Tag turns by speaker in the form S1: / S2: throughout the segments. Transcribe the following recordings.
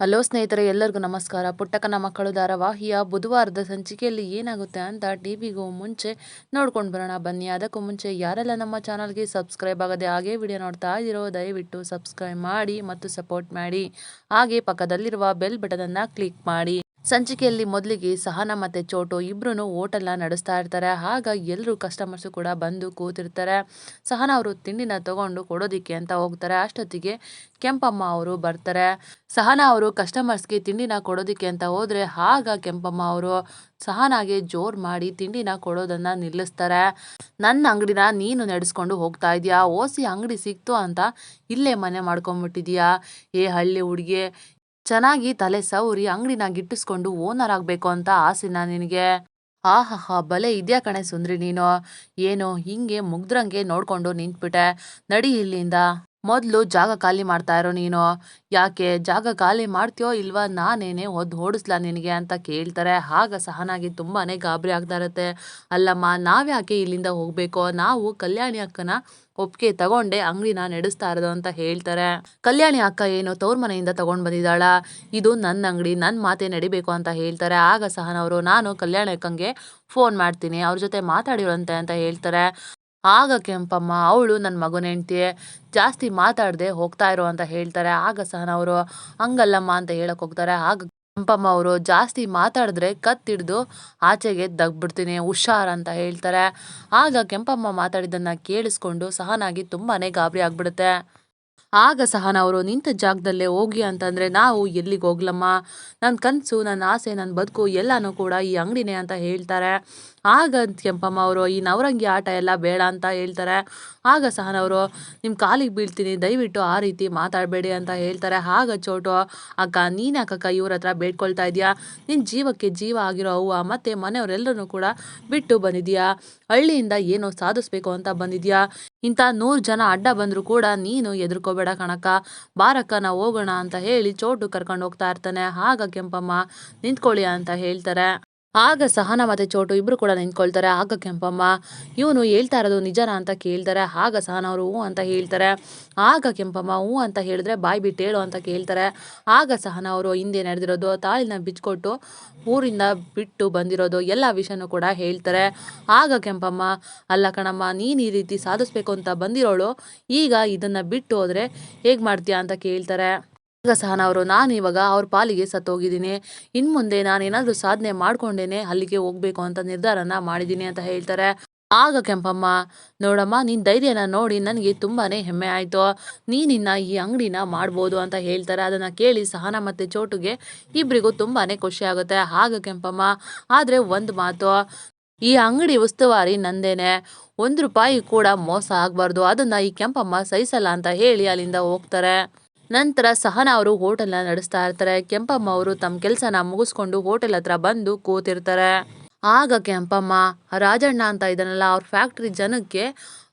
S1: Hello ಸ್ನೇಹಿತರೆ, ಎಲ್ಲರಿಗೂ ನಮಸ್ಕಾರ. ಪುಟ್ಟಕನ ಮಕ್ಕಳು ಧಾರಾವಾಹಿಯ ಬುಧವಾರದ ಸಂಚಿಕೆಯಲ್ಲಿ ಏನಾಗುತ್ತೆ ಅಂತ ಟಿವಿಗೂ ಮುಂಚೆ ನೋಡ್ಕೊಂಡು ಬರೋಣ. ಬನ್ನಿ, ಅದಕ್ಕೂ ಮುಂಚೆ ಯಾರೆಲ್ಲ ನಮ್ಮ ಚಾನಲ್ಗೆ ಸಬ್ಸ್ಕ್ರೈಬ್ ಆಗದೆ ಹಾಗೆ ವಿಡಿಯೋ ನೋಡ್ತಾ ಇದ್ದೀರೋ, ದಯವಿಟ್ಟು ಸಬ್ಸ್ಕ್ರೈಬ್ ಮಾಡಿ ಮತ್ತು ಸಪೋರ್ಟ್ ಮಾಡಿ. ಹಾಗೆ ಪಕ್ಕದಲ್ಲಿರುವ ಬೆಲ್ ಬಟನನ್ನು ಕ್ಲಿಕ್ ಮಾಡಿ. ಸಂಚಿಕೆಯಲ್ಲಿ ಮೊದಲಿಗೆ ಸಹನ ಮತ್ತು ಚೋಟು ಇಬ್ಬರೂ ಹೋಟೆಲ್ನ ನಡೆಸ್ತಾ ಇರ್ತಾರೆ. ಆಗ ಎಲ್ಲರೂ ಕಸ್ಟಮರ್ಸು ಕೂಡ ಬಂದು ಕೂತಿರ್ತಾರೆ. ಸಹನ ಅವರು ತಿಂಡಿನ ತಗೊಂಡು ಕೊಡೋದಿಕ್ಕೆ ಅಂತ ಹೋಗ್ತಾರೆ. ಅಷ್ಟೊತ್ತಿಗೆ ಕೆಂಪಮ್ಮ ಅವರು ಬರ್ತಾರೆ. ಸಹನ ಅವರು ಕಸ್ಟಮರ್ಸ್ಗೆ ತಿಂಡಿನ ಕೊಡೋದಿಕ್ಕೆ ಅಂತ ಹೋದರೆ ಆಗ ಕೆಂಪಮ್ಮ ಅವರು ಸಹನಾಗೆ ಜೋರ್ ಮಾಡಿ ತಿಂಡಿನ ಕೊಡೋದನ್ನು ನಿಲ್ಲಿಸ್ತಾರೆ. ನನ್ನ ಅಂಗಡಿನ ನೀನು ನಡೆಸ್ಕೊಂಡು ಹೋಗ್ತಾ ಇದೀಯಾ? ಓಸಿ ಅಂಗಡಿ ಸಿಕ್ತು ಅಂತ ಇಲ್ಲೇ ಮನೆ ಮಾಡ್ಕೊಂಡ್ಬಿಟ್ಟಿದ್ಯಾ? ಏ ಹಳ್ಳಿ ಹುಡುಗಿ ಚೆನ್ನಾಗಿ ತಲೆ ಸೌರಿ ಅಂಗಡಿನ ಗಿಟ್ಟಿಸ್ಕೊಂಡು ಓನರ್ ಆಗ್ಬೇಕು ಅಂತ ಆಸೆನ ನಿನಗೆ? ಆಹಾಹಾ, ಬಲೆ ಇದ್ಯಾ ಕಣೆ ಸುಂದ್ರಿ ನೀನು. ಏನು, ಹಿಂಗೆ ಮುಗ್ದ್ರಂಗೆ ನೋಡ್ಕೊಂಡು ನಿಂತ್ಬಿಟ್ಟೆ. ನಡಿ ಇಲ್ಲಿಂದ. ಮೊದಲು ಜಾಗ ಖಾಲಿ ಮಾಡ್ತಾ ಇರೋ ನೀನು. ಯಾಕೆ, ಜಾಗ ಖಾಲಿ ಮಾಡ್ತೀಯೋ ಇಲ್ವಾ ನಾನೇನೆ ಒದ್ದು ಓಡಿಸ್ಲಾ ನಿನಗೆ ಅಂತ ಕೇಳ್ತಾರೆ. ಆಗ ಸಹನಾಗಿ ತುಂಬಾ ಗಾಬರಿ ಆಗ್ತಾ ಇರುತ್ತೆ. ಅಲ್ಲಮ್ಮ, ನಾವ್ಯಾಕೆ ಇಲ್ಲಿಂದ ಹೋಗ್ಬೇಕು? ನಾವು ಕಲ್ಯಾಣಿ ಅಕ್ಕನ ಒಪ್ಪಿಗೆ ತಗೊಂಡೆ ಅಂಗಡಿನ ನಡೆಸ್ತಾ ಇರೋದು ಅಂತ ಹೇಳ್ತಾರೆ. ಕಲ್ಯಾಣಿ ಅಕ್ಕ ಏನು ತವ್ರ ಮನೆಯಿಂದ ತಗೊಂಡು ಬಂದಿದ್ದಾಳ? ಇದು ನನ್ನ ಅಂಗಡಿ ನನ್ನ ಮಾತೆ ನಡಿಬೇಕು ಅಂತ ಹೇಳ್ತಾರೆ. ಆಗ ಸಹನವರು ನಾನು ಕಲ್ಯಾಣಿ ಅಕ್ಕಂಗೆ ಫೋನ್ ಮಾಡ್ತೀನಿ, ಅವ್ರ ಜೊತೆ ಮಾತಾಡಿರಂತೆ ಅಂತ ಹೇಳ್ತಾರೆ. ಆಗ ಕೆಂಪಮ್ಮ, ಅವಳು ನನ್ನ ಮಗನ ಹೆಂಡ್ತಿ ಜಾಸ್ತಿ ಮಾತಾಡದೆ ಹೋಗ್ತಾ ಇರೋ ಅಂತ ಹೇಳ್ತಾರೆ. ಆಗ ಸಹನ ಅವರು, ಹಂಗಲ್ಲಮ್ಮ ಅಂತ ಹೇಳಕ್ ಹೋಗ್ತಾರೆ. ಆಗ ಕೆಂಪಮ್ಮ ಅವರು, ಜಾಸ್ತಿ ಮಾತಾಡಿದ್ರೆ ಕತ್ತಿಡ್ದು ಆಚೆಗೆ ದಗ್ಬಿಡ್ತೀನಿ, ಹುಷಾರ್ ಅಂತ ಹೇಳ್ತಾರೆ. ಆಗ ಕೆಂಪಮ್ಮ ಮಾತಾಡಿದ್ದನ್ನ ಕೇಳಿಸ್ಕೊಂಡು ಸಹನಾಗಿ ತುಂಬಾನೇ ಗಾಬರಿ ಆಗ್ಬಿಡುತ್ತೆ. ಆಗ ಸಹನ ಅವರು ನಿಂತ ಜಾಗದಲ್ಲೇ ಹೋಗಿ ಅಂತಂದ್ರೆ ನಾವು ಎಲ್ಲಿಗೆ ಹೋಗ್ಲಮ್ಮ? ನನ್ನ ಕನಸು ನನ್ನ ಆಸೆ ನನ್ನ ಬದುಕು ಎಲ್ಲನೂ ಕೂಡ ಈ ಅಂಗಡಿನೇ ಅಂತ ಹೇಳ್ತಾರೆ. ಆಗ ಕೆಂಪಮ್ಮ ಅವರು, ಈ ನವರಂಗಿ ಆಟ ಎಲ್ಲ ಬೇಡ ಅಂತ ಹೇಳ್ತಾರೆ. ಆಗ ಸಹನವರು ನಿಮ್ಮ ಕಾಲಿಗೆ ಬೀಳ್ತೀನಿ, ದಯವಿಟ್ಟು ಆ ರೀತಿ ಮಾತಾಡಬೇಡಿ ಅಂತ ಹೇಳ್ತಾರೆ. ಆಗ ಚೋಟು, ಅಕ್ಕ ನೀನು ಅಕ್ಕ ಇವ್ರ ಹತ್ರ ಬೇಡ್ಕೊಳ್ತಾ ಇದೆಯಾ? ನಿನ್ನ ಜೀವಕ್ಕೆ ಜೀವ ಆಗಿರೋ ಅವ್ವ ಮತ್ತು ಮನೆಯವರೆಲ್ಲರೂ ಕೂಡ ಬಿಟ್ಟು ಬಂದಿದೆಯಾ? ಹಳ್ಳಿಯಿಂದ ಏನೋ ಸಾಧಿಸ್ಬೇಕು ಅಂತ ಬಂದಿದೆಯಾ? ಇಂಥ ನೂರು ಜನ ಅಡ್ಡ ಬಂದರೂ ಕೂಡ ನೀನು ಎದುರ್ಕೋಬೇಡ ಕಣಕ್ಕ ಬಾರಕ್ಕ ನಾವು ಹೋಗೋಣ ಅಂತ ಹೇಳಿ ಚೋಟು ಕರ್ಕೊಂಡು ಹೋಗ್ತಾ ಇರ್ತಾನೆ. ಆಗ ಕೆಂಪಮ್ಮ ನಿಂತ್ಕೊಳ್ಳಿ ಅಂತ ಹೇಳ್ತಾರೆ. ಆಗ ಸಹನ ಮತ್ತೆ ಚೋಟು ಇಬ್ರು ಕೂಡ ನಿಂತ್ಕೊಳ್ತಾರೆ. ಆಗ ಕೆಂಪಮ್ಮ, ಇವನು ಹೇಳ್ತಾ ಇರೋದು ನಿಜನಾ ಅಂತ ಕೇಳ್ತಾರೆ. ಆಗ ಸಹನ ಅವರು ಹ್ಞೂ ಅಂತ ಹೇಳ್ತಾರೆ. ಆಗ ಕೆಂಪಮ್ಮ ಹ್ಞೂ ಅಂತ ಹೇಳಿದ್ರೆ ಬಾಯಿ ಬಿಟ್ಟು ಹೇಳು ಅಂತ ಕೇಳ್ತಾರೆ. ಆಗ ಸಹನ ಅವರು ಹಿಂದೆ ನಡೆದಿರೋದು, ತಾಳಿನ ಬಿಚ್ಕೊಟ್ಟು ಊರಿಂದ ಬಿಟ್ಟು ಬಂದಿರೋದು, ಎಲ್ಲ ವಿಷಯನೂ ಕೂಡ ಹೇಳ್ತಾರೆ. ಆಗ ಕೆಂಪಮ್ಮ, ಅಲ್ಲ ಕಣಮ್ಮ, ನೀನು ಈ ರೀತಿ ಸಾಧಿಸ್ಬೇಕು ಅಂತ ಬಂದಿರೋಳು. ಈಗ ಇದನ್ನು ಬಿಟ್ಟು ಹೋದರೆ ಹೇಗೆ ಮಾಡ್ತೀಯಾ? ಅಂತ ಕೇಳ್ತಾರೆ. ಆಗ ಸಹನ ಅವರು, ನಾನು ಇವಾಗ ಅವ್ರ ಪಾಲಿಗೆ ಸತ್ತೋಗಿದ್ದೀನಿ. ಇನ್ನು ಮುಂದೆ ನಾನೇನಾದರೂ ಸಾಧನೆ ಮಾಡ್ಕೊಂಡೇನೆ ಅಲ್ಲಿಗೆ ಹೋಗ್ಬೇಕು ಅಂತ ನಿರ್ಧಾರನ ಮಾಡಿದ್ದೀನಿ ಅಂತ ಹೇಳ್ತಾರೆ. ಆಗ ಕೆಂಪಮ್ಮ, ನೋಡಮ್ಮ ನಿನ್ನ ಧೈರ್ಯನ ನೋಡಿ ನನಗೆ ತುಂಬಾ ಹೆಮ್ಮೆ ಆಯಿತು. ನೀನಿನ್ನ ಈ ಅಂಗಡಿನ ಮಾಡ್ಬೋದು ಅಂತ ಹೇಳ್ತಾರೆ. ಅದನ್ನು ಕೇಳಿ ಸಹನ ಮತ್ತು ಚೋಟುಗೆ ಇಬ್ಬರಿಗೂ ತುಂಬಾ ಖುಷಿ ಆಗುತ್ತೆ. ಆಗ ಕೆಂಪಮ್ಮ, ಆದರೆ ಒಂದು ಮಾತು, ಈ ಅಂಗಡಿ ಉಸ್ತುವಾರಿ ನಂದೇನೆ. ಒಂದು ರೂಪಾಯಿ ಕೂಡ ಮೋಸ ಆಗಬಾರ್ದು. ಅದನ್ನು ಈ ಕೆಂಪಮ್ಮ ಸಹಿಸಲ್ಲ ಅಂತ ಹೇಳಿ ಅಲ್ಲಿಂದ ಹೋಗ್ತಾರೆ. ನಂತರ ಸಹನ ಅವರು ಹೋಟೆಲ್ನ ನಡೆಸ್ತಾ ಇರ್ತಾರೆ. ಕೆಂಪಮ್ಮ ಅವರು ತಮ್ಮ ಕೆಲಸನ ಮುಗಿಸ್ಕೊಂಡು ಹೋಟೆಲ್ ಹತ್ರ ಬಂದು ಕೂತಿರ್ತಾರೆ. ಆಗ ಕೆಂಪಮ್ಮ, ರಾಜಣ್ಣ ಅಂತ ಇದನ್ನೆಲ್ಲ ಅವ್ರ ಫ್ಯಾಕ್ಟ್ರಿ ಜನಕ್ಕೆ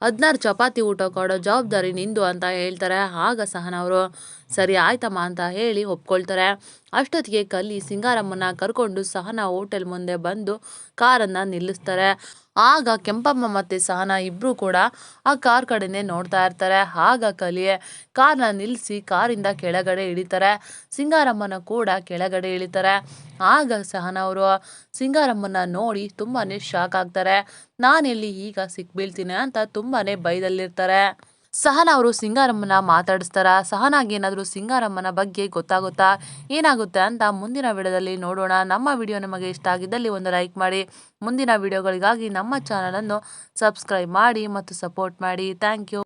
S1: ಹದಿನಾರು ಚಪಾತಿ ಊಟ ಕೊಡೋ ಜವಾಬ್ದಾರಿ ನಿಂದು ಅಂತ ಹೇಳ್ತಾರೆ. ಆಗ ಸಹನ ಅವರು ಸರಿ ಆಯ್ತಮ್ಮ ಅಂತ ಹೇಳಿ ಒಪ್ಕೊಳ್ತಾರೆ. ಅಷ್ಟೊತ್ತಿಗೆ ಕಲ್ಲಿ ಸಿಂಗಾರಮ್ಮನ ಕರ್ಕೊಂಡು ಸಹನ ಹೋಟೆಲ್ ಮುಂದೆ ಬಂದು ಕಾರನ್ನು ನಿಲ್ಲಿಸ್ತಾರೆ. ಆಗ ಕೆಂಪಮ್ಮ ಮತ್ತು ಸಹನ ಇಬ್ಬರು ಕೂಡ ಆ ಕಾರ್ ಕಡೆನೇ ನೋಡ್ತಾ ಇರ್ತಾರೆ. ಆಗ ಕಲಿ ಕಾರ್ನ ನಿಲ್ಲಿಸಿ ಕಾರಿಂದ ಕೆಳಗಡೆ ಇಳಿತಾರೆ. ಸಿಂಗಾರಮ್ಮನ ಕೂಡ ಕೆಳಗಡೆ ಇಳಿತಾರೆ. ಆಗ ಸಹನ ಅವರು ಸಿಂಗಾರಮ್ಮನ ನೋಡಿ ತುಂಬಾ ಶಾಕ್ ಆಗ್ತಾರೆ. ನಾನೆಲ್ಲಿ ಈಗ ಸಿಕ್ಬೀಳ್ತೀನಿ ಅಂತ ತುಂಬಾ ಬೈದಲ್ಲಿರ್ತಾರೆ ಸಹನ ಅವರು ಸಿಂಗಾರಮ್ಮನ ಮಾತಾಡಿಸ್ತಾರ? ಸಹನಾಗಿ ಏನಾದರೂ ಸಿಂಗಾರಮ್ಮನ ಬಗ್ಗೆ ಗೊತ್ತಾಗುತ್ತಾ? ಏನಾಗುತ್ತೆ ಅಂತ ಮುಂದಿನ ವಿಡಿಯೋದಲ್ಲಿ ನೋಡೋಣ. ನಮ್ಮ ವಿಡಿಯೋ ನಿಮಗೆ ಇಷ್ಟ ಆಗಿದ್ದಲ್ಲಿ ಒಂದು ಲೈಕ್ ಮಾಡಿ. ಮುಂದಿನ ವಿಡಿಯೋಗಳಿಗಾಗಿ ನಮ್ಮ ಚಾನಲನ್ನು ಸಬ್ಸ್ಕ್ರೈಬ್ ಮಾಡಿ ಮತ್ತು ಸಪೋರ್ಟ್ ಮಾಡಿ. Thank you.